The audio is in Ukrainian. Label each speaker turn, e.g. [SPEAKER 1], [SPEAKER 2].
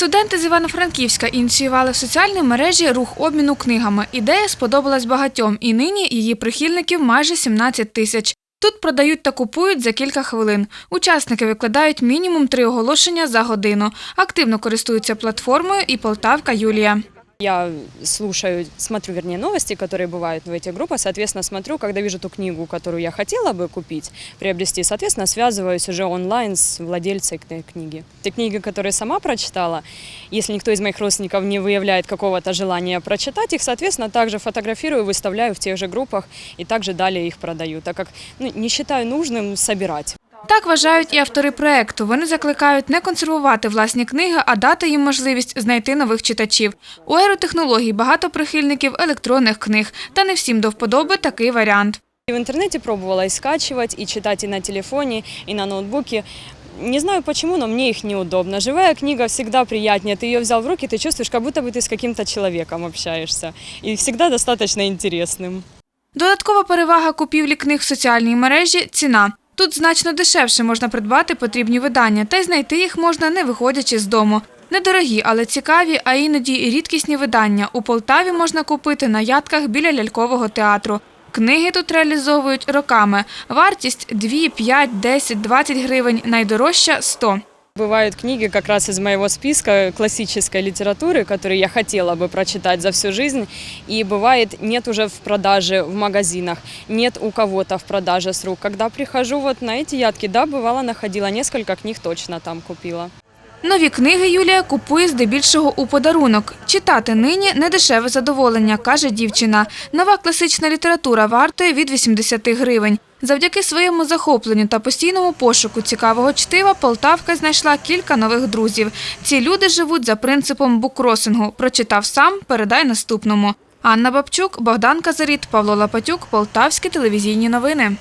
[SPEAKER 1] Студенти з Івано-Франківська ініціювали в соціальній мережі рух обміну книгами. Ідея сподобалась багатьом, і нині її прихильників майже 17 тисяч. Тут продають та купують за кілька хвилин. Учасники викладають мінімум три оголошення за годину. Активно користуються платформою і Полтавка Юлія.
[SPEAKER 2] Я слушаю, смотрю, вернее, новости, которые бывают в этих группах. Соответственно, смотрю, когда вижу ту книгу, которую я хотела бы купить, приобрести. Соответственно, связываюсь уже онлайн с владельцей этой книги. Те книги, которые сама прочитала, если никто из моих родственников не выявляет какого-то желания прочитать их, соответственно, также фотографирую, выставляю в тех же группах и также далее их продаю, так как ну, не считаю нужным собирать.
[SPEAKER 1] Так вважають і автори проекту. Вони закликають не консервувати власні книги, а дати їм можливість знайти нових читачів. У еру технологій багато прихильників електронних книг, та не всім до вподоби такий варіант.
[SPEAKER 2] И в интернете пробовала и скачивать, и читать и на телефоне, и на ноутбуке. Не знаю почему, но мне их неудобно. Живая книга всегда приятнее. Ты ее взял в руки, ты чувствуешь, как будто бы ты с каким-то человеком общаешься. И всегда достаточно интересным.
[SPEAKER 1] Додаткова перевага купівлі книг в соціальній мережі ціна. Тут значно дешевше можна придбати потрібні видання, та й знайти їх можна не виходячи з дому. Недорогі, але цікаві, а іноді і рідкісні видання у Полтаві можна купити на ядках біля лялькового театру. Книги тут реалізовують роками. Вартість 2, 5, 10, 20 гривень, найдорожча – 100.
[SPEAKER 2] Бывают книги как раз из моего списка классической литературы, которые я хотела бы прочитать за всю жизнь. И бывает, нет уже в продаже в магазинах, нет у кого-то в продаже с рук. Когда прихожу вот на эти ядки, да, бывало, находила несколько книг точно там купила.
[SPEAKER 1] Нові книги Юлія купує здебільшого у подарунок. Читати нині – недешеве задоволення, каже дівчина. Нова класична література вартує від 80 гривень. Завдяки своєму захопленню та постійному пошуку цікавого чтива Полтавка знайшла кілька нових друзів. Ці люди живуть за принципом букросингу. Прочитав сам, передай наступному. Анна Бабчук, Богдан Казаріт, Павло Лапатюк, Полтавські телевізійні новини.